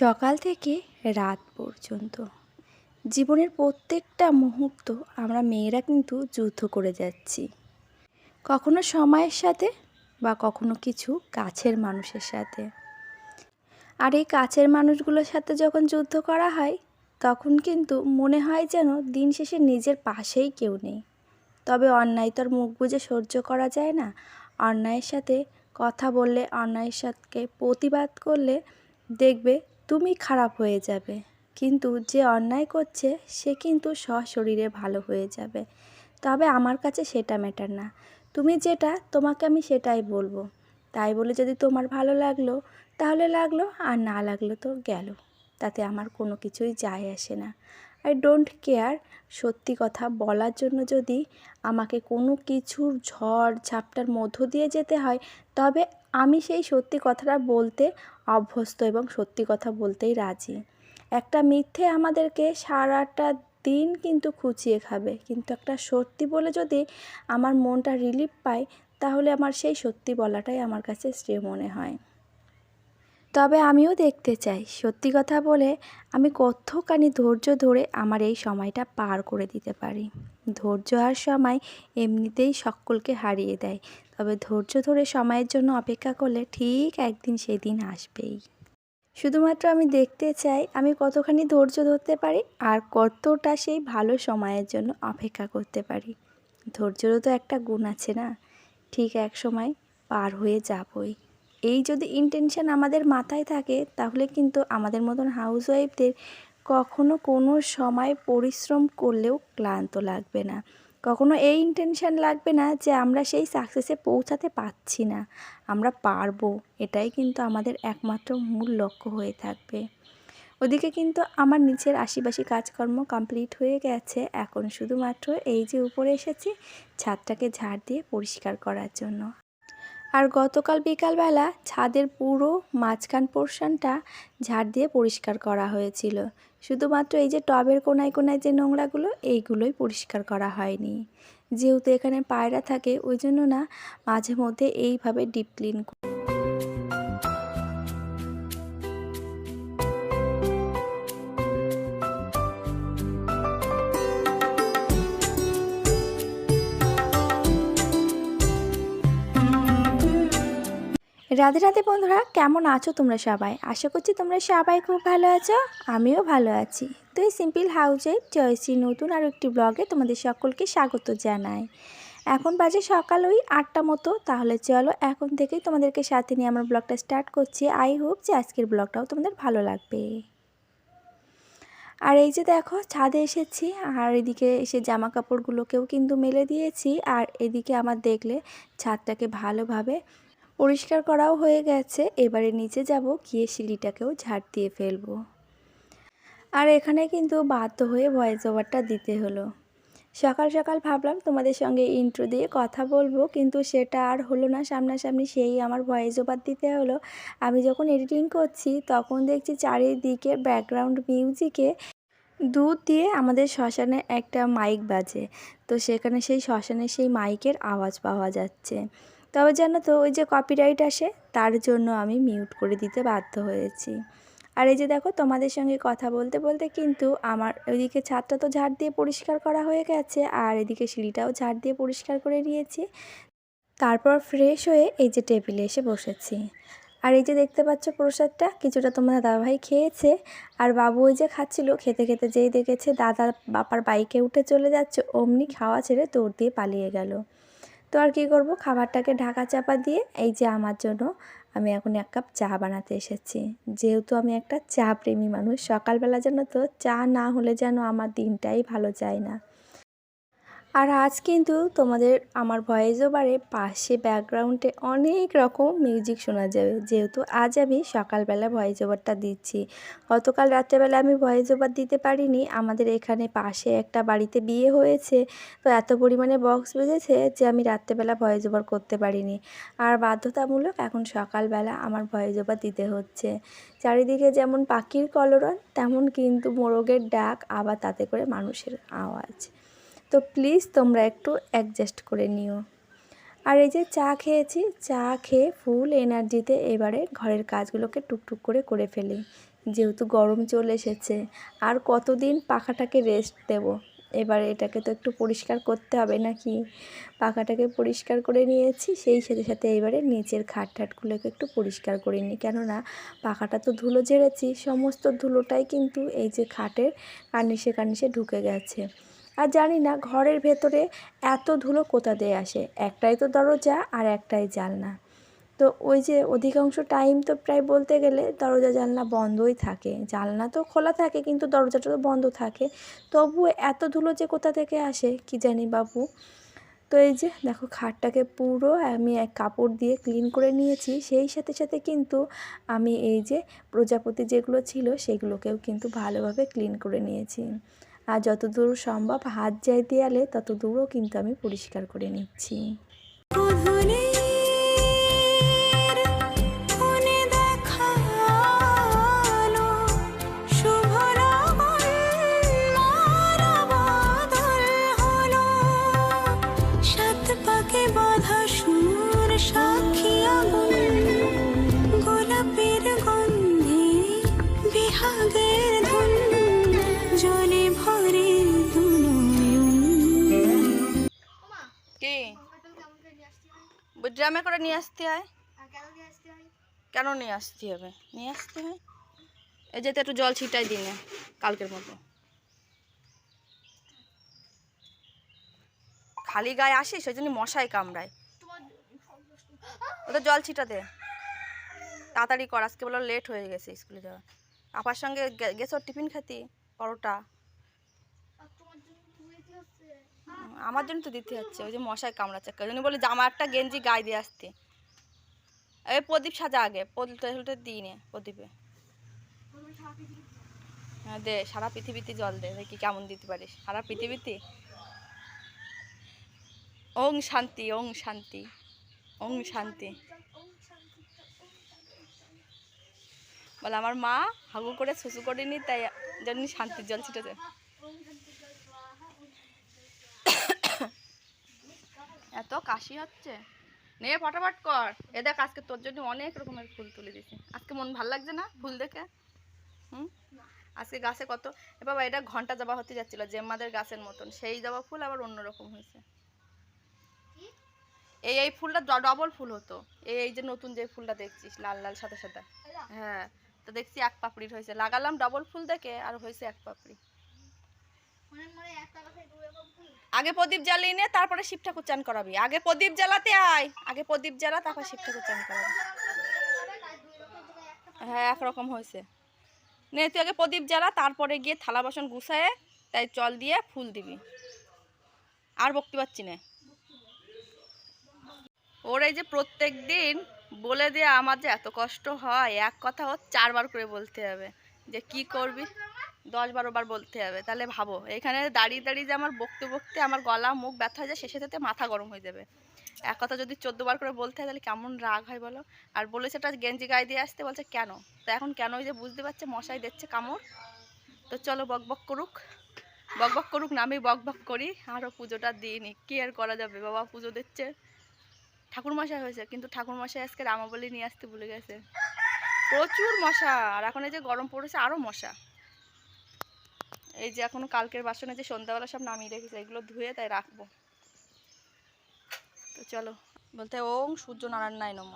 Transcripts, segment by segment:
সকাল থেকে রাত পর্যন্ত। জীবনের প্রত্যেকটা মুহূর্ত আমরা মেয়েরা কিন্তু যুদ্ধ করে যাচ্ছি। কখনো সময়ের সাথে বা কখনো কিছু কাছের মানুষের সাথে। আর এই কাছের মানুষগুলোর সাথে যখন যুদ্ধ করা হয়, তখন কিন্তু মনে হয় যেন দিন শেষে নিজের পাশেই কেউ নেই। তবে অন্যায় তো আর মুখ বুজে সহ্য করা যায় না। অন্যায়ের সাথে কথা বললে, অন্যায়ের সাথে প্রতিবাদ করলে দেখবে তুমি খারাপ হয়ে যাবে। কিন্তু যে অন্যায় করছে, সে কিন্তু সশরীরে ভালো হয়ে যাবে। তবে আমার কাছে সেটা ম্যাটার না। তুমি যেটা, তোমাকে আমি সেটাই বলব। তাই বলে যদি তোমার ভালো লাগল, তাহলে লাগল, আর না লাগল তো গেল। তাতে আমার কোনো কিছুই যায় আসে না। আই ডোন্ট কেয়ার সত্যি কথা বলার জন্য যদি আমাকে কোনো কিছুর ঝড়, ঝাপটার মধ্য দিয়ে যেতে হয়, তবে আমি সেই সত্যি কথাটা বলতে অভ্যস্ত এবং সত্যি কথা বলতেই রাজি। একটা মিথ্যে আমাদেরকে সারাটা দিন কিন্তু খুঁচিয়ে খাবে। কিন্তু একটা সত্যি বলে যদি আমার মনটা রিলিফ পায়, তাহলে আমার সেই সত্যি বলাটাই আমার কাছে শ্রেয় মনে হয়। তবে আমিও দেখতে চাই। সত্যি কথা বলে, আমি কতখানি ধৈর্য ধরে আমার এই সময়টা পার করে দিতে পারি। ধৈর্য আর সময় এমনিতেই সকলকে হারিয়ে দেয়। তবে ধৈর্য ধরে সময়ের জন্য অপেক্ষা করলে ঠিক একদিন সেদিন আসবেই। শুধুমাত্র আমি দেখতে চাই, আমি কতখানি ধৈর্য ধরতে পারি আর কতটা সেই ভালো সময়ের জন্য অপেক্ষা করতে পারি। ধৈর্যেরও তো একটা গুণ আছে না? ঠিক এক সময় পার হয়ে যাবই। এই যদি ইন্টেনশন আমাদের মাথায় থাকে, তাহলে কিন্তু আমাদের মতন হাউস ওয়াইফদের কখনো কোনো সময় পরিশ্রম করলেও ক্লান্ত লাগবে না। কখনো এই ইন্টেনশন লাগবে না যে আমরা সেই সাকসেসে পৌঁছাতে পারছি না। আমরা পারব, এটাই কিন্তু আমাদের একমাত্র মূল লক্ষ্য হয়ে থাকবে। ওদিকে কিন্তু আমার নিচের আশিপাশি কাজকর্ম কমপ্লিট হয়ে গেছে। এখন শুধুমাত্র এই যে উপরে এসেছি, ছাদটাকে ঝাড় দিয়ে পরিষ্কার করার জন্য। আর গতকাল বিকালবেলা ছাদের পুরো মাঝখান পোর্শনটা ঝাড় দিয়ে পরিষ্কার করা হয়েছিল। শুধুমাত্র এই যে টবের কোনায় কোনায় যে নোংরাগুলো, এইগুলোই পরিষ্কার করা হয়নি। যেহেতু এখানে পায়রা থাকে, ওই জন্য না মাঝে মধ্যে এইভাবে ডিপ ক্লিন রাধে রাধে বন্ধুরা, কেমন আছো তোমরা সবাই? আশা করছি তোমরা সবাই খুব ভালো আছো, আমিও ভালো আছি। তো এই সিম্পল হাউজে জয়শ্রী নতুন আর একটি ব্লগে তোমাদের সকলকে স্বাগত জানাই। এখন বাজে সকাল ওই আটটা মতো, তাহলে চলো এখন থেকেই তোমাদেরকে সাথে নিয়ে আমার ব্লগটা স্টার্ট করছি। আই হোপ যে আজকের ব্লগটাও তোমাদের ভালো লাগবে। আর এই যে দেখো, ছাদে এসেছি, আর এদিকে এসে জামা কাপড়গুলোকেও কিন্তু মেলে দিয়েছি, আর এদিকে আমার দেখলে ছাদটাকে ভালোভাবে পরিষ্কার করাও হয়ে গেছে। এবারে নিচে যাব, গিয়ে সিঁড়িটাকেও ঝাড় দিয়ে ফেলব। আর এখানে কিন্তু বাধ্য হয়ে ভয়েস ওভারটা দিতে হলো। সকাল সকাল ভাবলাম তোমাদের সঙ্গে ইন্ট্রো দিয়ে কথা বলব, কিন্তু সেটা আর হলো না। সামনাসামনি সেই আমার ভয়েস ওভার দিতে হলো। আমি যখন এডিটিং করছি, তখন দেখছি চারিদিকে ব্যাকগ্রাউন্ড মিউজিকে দুধ দিয়ে আমাদের শ্মশানে একটা মাইক বাজে। তো সেখানে সেই শ্মশানে সেই মাইকের আওয়াজ পাওয়া যাচ্ছে। তবে জানো তো, ওই যে কপিরাইট আসে, তার জন্য আমি মিউট করে দিতে বাধ্য হয়েছি। আর এই যে দেখো, তোমাদের সঙ্গে কথা বলতে বলতে কিন্তু আমার ওইদিকে ছাদটা তো ঝাড় দিয়ে পরিষ্কার করা হয়ে গেছে, আর এদিকে সিঁড়িটাও ঝাড় দিয়ে পরিষ্কার করে নিয়েছি। তারপর ফ্রেশ হয়ে এই যে টেবিলে এসে বসেছি। আর এই যে দেখতে পাচ্ছ প্রসাদটা, কিছুটা তোমার দাদাভাই খেয়েছে, আর বাবু ওই যে খাচ্ছিল, খেতে খেতে যেই দেখেছে দাদা বাপার বাইকে উঠে চলে যাচ্ছে, অমনি খাওয়া ছেড়ে দৌড় দিয়ে পালিয়ে গেল। তো আর কি করব? খাবারটাকে ঢাকা চাপা দিয়ে এই যে আমার জন্য আমি এখন এক কাপ চা বানাতে এসেছি। যেহেতু আমি একটা চা প্রেমী মানুষ, সকালবেলা যেন তো চা না হলে যেন আমার দিনটাই ভালো যায় না। আর আজ কিন্তু তোমাদের আমার ভয়েস ওভারে পাশে ব্যাকগ্রাউন্ডে অনেক রকম মিউজিক শোনা যাবে। যেহেতু আজ আমি সকালবেলা ভয়েস ওভারটা দিচ্ছি। গতকাল রাত্রেবেলা আমি ভয়েস ওভার দিতে পারিনি। আমাদের এখানে পাশে একটা বাড়িতে বিয়ে হয়েছে। তো এত পরিমাণে বক্স বেজেছে যে আমি রাত্রেবেলা ভয়েস ওভার করতে পারিনি। আর বাধ্যতামূলক এখন সকালবেলা আমার ভয়েস ওভার দিতে হচ্ছে। চারিদিকে যেমন পাখির কলরন তেমন কিন্তু মোরগের ডাক আবার তাতে করে মানুষের আওয়াজ। তো প্লিজ তোমরা একটু অ্যাডজাস্ট করে নিও। আর এই যে চা খেয়েছি, চা খেয়ে ফুল এনার্জিতে এবারে ঘরের কাজগুলোকে টুকটুক করে করে ফেলি। যেহেতু গরম চলে এসেছে, আর কতদিন পাখাটাকে রেস্ট দেব? এবার এটাকে তো একটু পরিষ্কার করতে হবে নাকি? পাখাটাকে পরিষ্কার করে নিয়েছি, সেই সাথে সাথে এবারে নিচের খাট ঠাটগুলোকে একটু পরিষ্কার করে নিই। কেননা পাখাটা তো ধুলো ঝেড়েছি, সমস্ত ধুলোটাই কিন্তু এই যে খাটের কার্নিশে কার্নিশে ঢুকে গেছে। আর জানি না ঘরের ভেতরে এত ধুলো কোথা দিয়ে আসে। একটাই তো দরজা আর একটাই জানলা। তো ওই যে অধিকাংশ টাইম তো প্রায় বলতে গেলে দরজা জানলা বন্ধই থাকে। জানলা তো খোলা থাকে কিন্তু দরজাটা তো বন্ধ থাকে। তবুও এত ধুলো যে কোথা থেকে আসে কি জানি বাবু। তো এই যে দেখো খাটটাকে পুরো আমি এক কাপড় দিয়ে ক্লিন করে নিয়েছি। সেই সাথে সাথে কিন্তু আমি এই যে প্রজাপতি যেগুলো ছিল সেগুলোকেও কিন্তু ভালোভাবে ক্লিন করে নিয়েছি। আর যত দূর সম্ভব হাত যায় দেয়ালে তত দূরও কিন্তু আমি পরিষ্কার করে নিচ্ছি। নিয়ে আসতে হয়? কেন নিয়ে আসতে হবে? নিয়ে আসতে হয়? যেতে একটু জল ছিটাই দিনে, কালকের মতো। খালি গায়ে আসিস, ওই জন্য মশাই কামড়ায়। ওদের জল ছিটাতে তাড়াতাড়ি কর, আজকে বলো লেট হয়ে গেছে স্কুলে যাওয়া। আপার সঙ্গে গেছো টিফিন খেতি? পরোটা হুম, আমার জন্য তো দিতে হচ্ছে ওই যে মশাই কামড়াচ্ছে। ওই জন্য বলি জামা একটা গেঞ্জি গায়ে দিয়ে আসতে। এই প্রদীপ সাজা আগে, প্রদীপ টদীপটা দিই নে প্রদীপে। হ্যাঁ দে, সারা পৃথিবীতে জল দে, দেখি কেমন দিতে পারিস। সারা পৃথিবীতে? ওং শান্তি ওং শান্তি ওং শান্তি। বলে, আমার মা হাগু করে শুশু করেনি, তাই জন্য শান্তির জল ছিটেছে। এত কাশি হচ্ছে। নে, ফটাফট কর। এ দেখ, আজকে তোর জন্য অনেক রকমের ফুল তুলে দিছি আজকে মন ভালো লাগছে না ফুল দেখে? হুম? আজকে গাছে কত? এ বাবা, এটা ঘণ্টা জবা হতে যাচ্ছিল, জেম্মাদের গাছের মতন। সেই জবা ফুল আবার অন্যরকম হয়েছে। এই এই ফুলটা ডবল ফুল হতো। এই এই যে নতুন যে ফুলটা দেখছিস, লাল লাল, সাদা সাদা। হ্যাঁ তো দেখছি এক পাপড়ির হয়েছে। লাগালাম ডবল ফুল দেখে, আর হয়েছে এক পাপড়ি আগে প্রদীপ জ্বালিয়ে নে, তারপরে শিব ঠাকুর চান করাবি। আগে প্রদীপ জ্বালাতে আয়। আগে প্রদীপ জ্বালা, তারপর শিব ঠাকুর চান করাবি। হ্যাঁ একরকম হয়েছে। নে, তুই আগে প্রদীপ জ্বালা, তারপরে গিয়ে থালা বাসন গুছায়ে, তাই জল দিয়ে ফুল দিবি। আর বকতে পারছি না। ওর এই যে প্রত্যেক দিন বলে দিয়ে আমার যে এত কষ্ট হয়, এক কথা ও চারবার করে বলতে হবে যে কি করবি? দশ বারো বার বলতে হবে। তাহলে ভাবো, এখানে দাঁড়িয়ে দাঁড়িয়ে যে আমার বকতে বকতে আমার গলা মুখ ব্যথা হয়ে যায় শেষে যেতে মাথা গরম হয়ে যাবে। এক কথা যদি বার করে বলতে হয়, তাহলে কেমন রাগ হয় বলো? আর বলেছে একটা গেঞ্জি গায়ে দিয়ে আসতে, বলছে কেন? তো এখন কেন ওই যে বুঝতে পারছে, মশাই দিচ্ছে কামড়। তো চলো বক বক করুক। বক বক করুক না, আমি বক বক করি আরও পুজোটা দিইনি কি আর করা যাবে? বাবা পুজো দিচ্ছে। ঠাকুরমশাই হয়েছে, কিন্তু ঠাকুরমশাই আজকে রামাবলি নিয়ে আসতে ভুলে গেছে। প্রচুর মশা, আর এখন এই যে গরম পড়েছে আরও মশা। এই যে এখনও কালকের বাসনে যে সন্ধ্যাবেলা সব নামিয়ে রেখেছে, এগুলো ধুয়ে তাই রাখব। তো চলো, বলতে ওং সূর্য নারায়ণ নাই নম।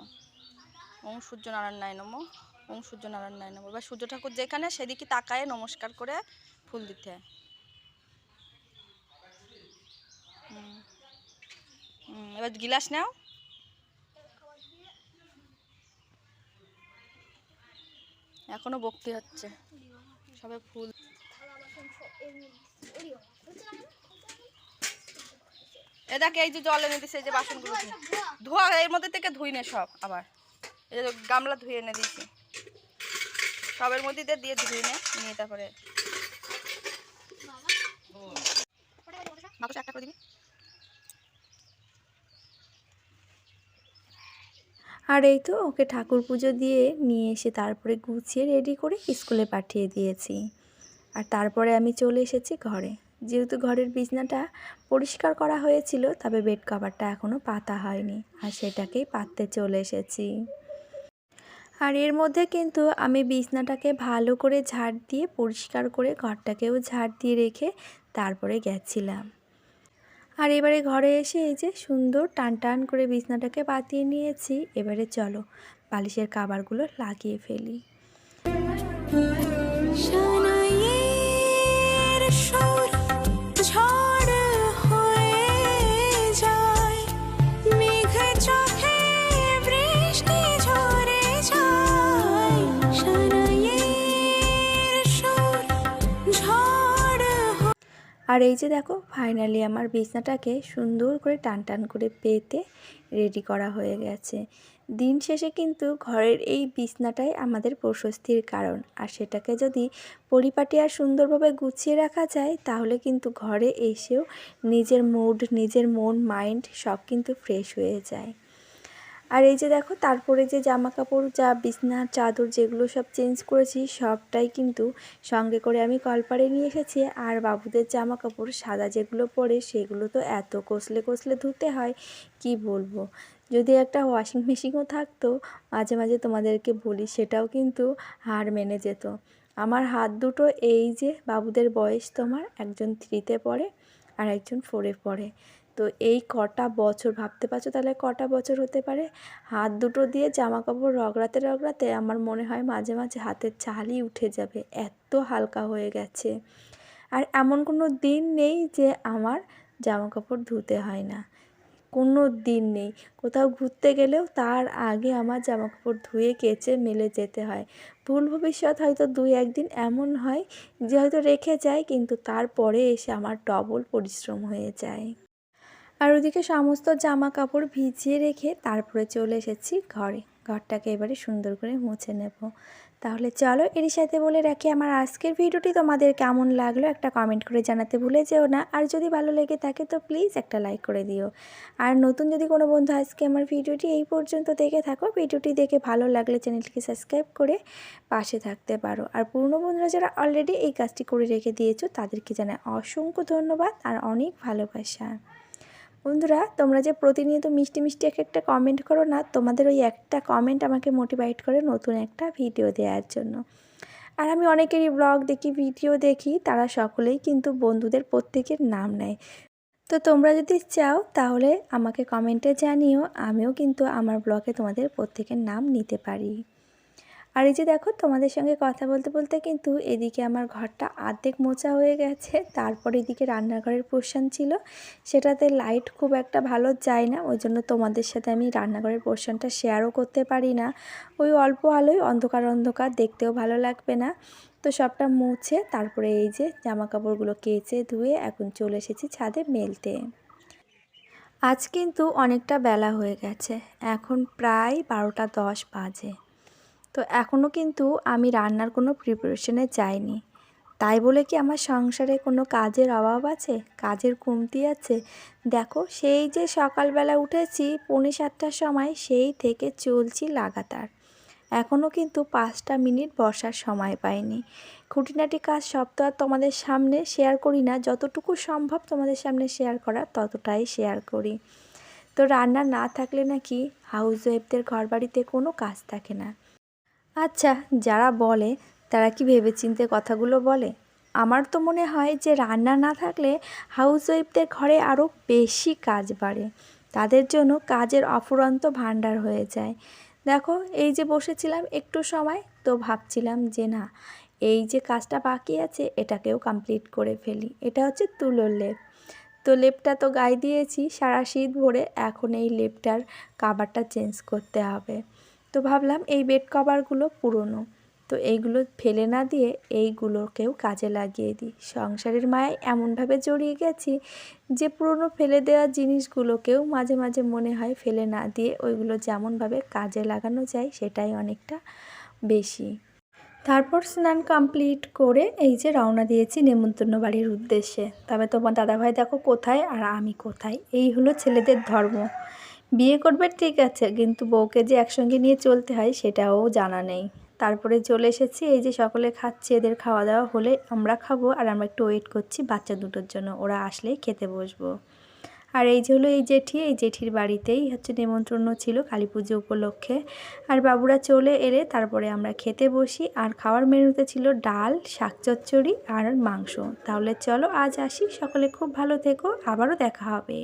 ওং সূর্য নারায়ণ নাই নম, ওং সূর্য নারায়ণ নাই নম। এবার সূর্য ঠাকুর যেখানে সেদিকে তাকায় নমস্কার করে ফুল দিতে। হয় এবার গিলাস নাও। এখনও বকতে হচ্ছে। সবে ফুল এ দেখ, এই যে জল এনে দিছে, এই যে বাসনগুলো ধুয়ে। এর মধ্যে থেকে ধুই নে সব আবার। এই যে গামলা ধুয়ে এনে দিয়েছি। সবের মধ্যে দিয়ে ধুই নে, নিয়ে তারপরে আর এই তো, ওকে ঠাকুর পুজো দিয়ে নিয়ে এসে তারপরে গুছিয়ে রেডি করে স্কুলে পাঠিয়ে দিয়েছি। আর তারপরে আমি চলে এসেছি ঘরে। যেহেতু ঘরের বিছনাটা পরিষ্কার করা হয়েছিল, তবে বেড কভারটা এখনও পাতা হয়নি আর সেটাকেই পাততে চলে এসেছি। আর এর মধ্যে কিন্তু আমি বিছনাটাকে ভালো করে ঝাড় দিয়ে, পরিষ্কার করে ঘরটাকেও ঝাড় দিয়ে রেখে তারপরে গেছিলাম। আর এবারে ঘরে এসে এই যে সুন্দর টান টান করে বিছনাটাকে পাতিয়ে নিয়েছি, এবারে চলো, বালিশের কাবারগুলো লাগিয়ে ফেলি। আর এই যে দেখো ফাইনালি আমার বিছনাটাকে সুন্দর করে টান টান করে পেতে রেডি করা হয়ে গেছে। দিন শেষে কিন্তু ঘরের এই বিছনাটাই আমাদের প্রশস্তির কারণ। আর সেটাকে যদি পরিপাটি আর সুন্দরভাবে গুছিয়ে রাখা যায়, তাহলে কিন্তু ঘরে এসেও নিজের মুড নিজের মন মাইন্ড সব কিন্তু ফ্রেশ হয়ে যায়। আর এই যে দেখো, তারপরে যে জামা কাপড় যা বিছনার চাদর যেগুলো সব চেঞ্জ করেছি, সবটাই কিন্তু সঙ্গে করে আমি কলপারে নিয়ে এসেছি। আর বাবুদের জামা কাপড় সাদা যেগুলো পরে, সেগুলো তো এত কষলে কষলে ধুতে হয়, কি বলব? যদি একটা ওয়াশিং মেশিনও থাকতো, মাঝে মাঝে তোমাদেরকে বলি সেটাও কিন্তু হার মেনে যেত। আমার হাত দুটো এই যে বাবুদের বয়স তোমার, একজন থ্রিতে পড়ে আর একজন ফোরে পড়ে। তো এই কটা বছর, ভাবতে পারছ তাহলে কটা বছর হতে পারে? হাত দুটো দিয়ে জামা কাপড় রগড়াতে রগড়াতে আমার মনে হয় মাঝে মাঝে হাতের চালই উঠে যাবে, এত হালকা হয়ে গেছে। আর এমন কোনো দিন নেই যে আমার জামা কাপড় ধুতে হয় না। কোনো দিন নেই। কোথাও ঘুরতে গেলেও তার আগে আমার জামা কাপড় ধুয়ে কেচে মেলে যেতে হয়। ভুল ভবিষ্যৎ হয়তো দুই একদিন এমন হয় যে হয়তো রেখে যায়, কিন্তু তারপরে এসে আমার ডবল পরিশ্রম হয়ে যায়। আর ওদিকে সমস্ত জামা কাপড় ভিজিয়ে রেখে তারপরে চলে এসেছি ঘরে। ঘরটাকে এবারে সুন্দর করে মুছে নেব। তাহলে চলো এর সাথে বলে রাখি আমার আজকের ভিডিওটি তোমাদের কেমন লাগল একটা কমেন্ট করে জানাতে ভুলে যেও না। আর যদি ভালো লেগে থাকে তো প্লিজ একটা লাইক করে দিও। আর নতুন যদি কোনো বন্ধু আজকে আমার ভিডিওটি এই পর্যন্ত দেখে থাকো, ভিডিওটি দেখে ভালো লাগলে চ্যানেলটিকে সাবস্ক্রাইব করে পাশে থাকতে পারো। আর পুরনো বন্ধুরা যারা অলরেডি এই কাজটি করে রেখে দিয়েছ, তাদেরকে জানায় অসংখ্য ধন্যবাদ আর অনেক ভালোবাসা। বন্ধুরা, তোমরা যে প্রতিনিয়ত মিষ্টি মিষ্টি এক একটা কমেন্ট করো না, তোমাদের ওই একটা কমেন্ট আমাকে মোটিভেট করে নতুন একটা ভিডিও দেওয়ার জন্য। আর আমি অনেকেরই ব্লগ দেখি ভিডিও দেখি, তারা সকলেই কিন্তু বন্ধুদের প্রত্যেকের নাম নেয়। তো তোমরা যদি চাও, তাহলে আমাকে কমেন্টে জানিও, আমিও কিন্তু আমার ব্লগে তোমাদের প্রত্যেকের নাম নিতে পারি। আর এই যে দেখো, তোমাদের সঙ্গে কথা বলতে বলতে কিন্তু এদিকে আমার ঘরটা আর্ধেক মোচা হয়ে গেছে। তারপর এদিকে রান্নাঘরের পোর্শন ছিল। সেটাতে লাইট খুব একটা ভালো যায় না। ওই জন্য তোমাদের সাথে আমি রান্নাঘরের পোর্শনটা শেয়ারও করতে পারি না। ওই অল্প আলোয় অন্ধকার অন্ধকার দেখতেও ভালো লাগবে না। তো সবটা মুছে তারপরে এই যে জামা কাপড়গুলো কেচে ধুয়ে এখন চলে এসেছি ছাদে মেলতে। আজ কিন্তু অনেকটা বেলা হয়ে গেছে। এখন প্রায় বারোটা দশ বাজে। তো এখনও কিন্তু আমি রান্নার কোনো প্রিপারেশনে যাইনি। তাই বলে কি আমার সংসারে কোনো কাজের অভাব আছে? কাজের কমতি আছে? দেখো, সেই যে সকালবেলা উঠেছি, পৌনে সাতটার সময় সেই থেকে চলছি লাগাতার। এখনও কিন্তু পাঁচটা মিনিট বসার সময় পাইনি। খুঁটিনাটি কাজ সব তো আর তোমাদের সামনে শেয়ার করি না। যতটুকু সম্ভব তোমাদের সামনে শেয়ার করা ততটাই শেয়ার করি। তো রান্না না থাকলে নাকি হাউস ওয়াইফদের ঘর বাড়িতে কোনো কাজ থাকে না। আচ্ছা যারা বলে, তারা কি ভেবেচিন্তে কথাগুলো বলে? আমার তো মনে হয় যে রান্না না থাকলে হাউস ওয়াইফদের ঘরে আরও বেশি কাজ বাড়ে। তাদের জন্য কাজের অফুরন্ত ভাণ্ডার হয়ে যায়। দেখো, এই যে বসেছিলাম একটু সময়, তো ভাবছিলাম যে না, এই যে কাজটা বাকি আছে, এটাকেও কমপ্লিট করে ফেলি। এটা হচ্ছে তুলোর লেপ। তো লেপটা তো গায়ে দিয়েছি, সারা শীত ভরে এখন এই লেপটার কাভারটা চেঞ্জ করতে হবে। তো ভাবলাম এই বেড কভারগুলো পুরনো। তো এইগুলো ফেলে না দিয়ে এইগুলোকেও কাজে লাগিয়ে দিই। সংসারের মায় এমনভাবে জড়িয়ে গেছি যে পুরনো ফেলে দেওয়া জিনিসগুলোকেও মাঝে মাঝে মনে হয় ফেলে না দিয়ে ওইগুলো যেমনভাবে কাজে লাগানো যায় সেটাই অনেকটা বেশি। তারপর স্নান কমপ্লিট করে এই যে রওনা দিয়েছি নেমন্তন্ন বাড়ির উদ্দেশ্যে। তবে তোমার দাদাভাই দেখো কোথায় আর আমি কোথায়? এই হলো ছেলেদের ধর্ম। বিয়ে করবে, ঠিক আছে, কিন্তু বউকে যে একসঙ্গে নিয়ে চলতে হয় সেটাও জানা নেই। তারপরে চলে এসেছি, এই যে সকলে খাচ্ছে, এদের খাওয়া দাওয়া হলে আমরা খাব আর আমরা একটু ওয়েট করছি বাচ্চা দুটোর জন্য, ওরা আসলেই খেতে বসবো। আর এই যে হলো এই জেঠি, এই জেঠির বাড়িতেই হচ্ছে নেমন্ত্রণ ছিল কালী পুজো উপলক্ষে। আর বাবুরা চলে এলে তারপরে আমরা খেতে বসি, আর খাওয়ার মেনুতে ছিল ডাল, শাক চচ্চড়ি আর মাংস। তাহলে চলো আজ আসি, সকলে খুব ভালো থেকো, আবারও দেখা হবে।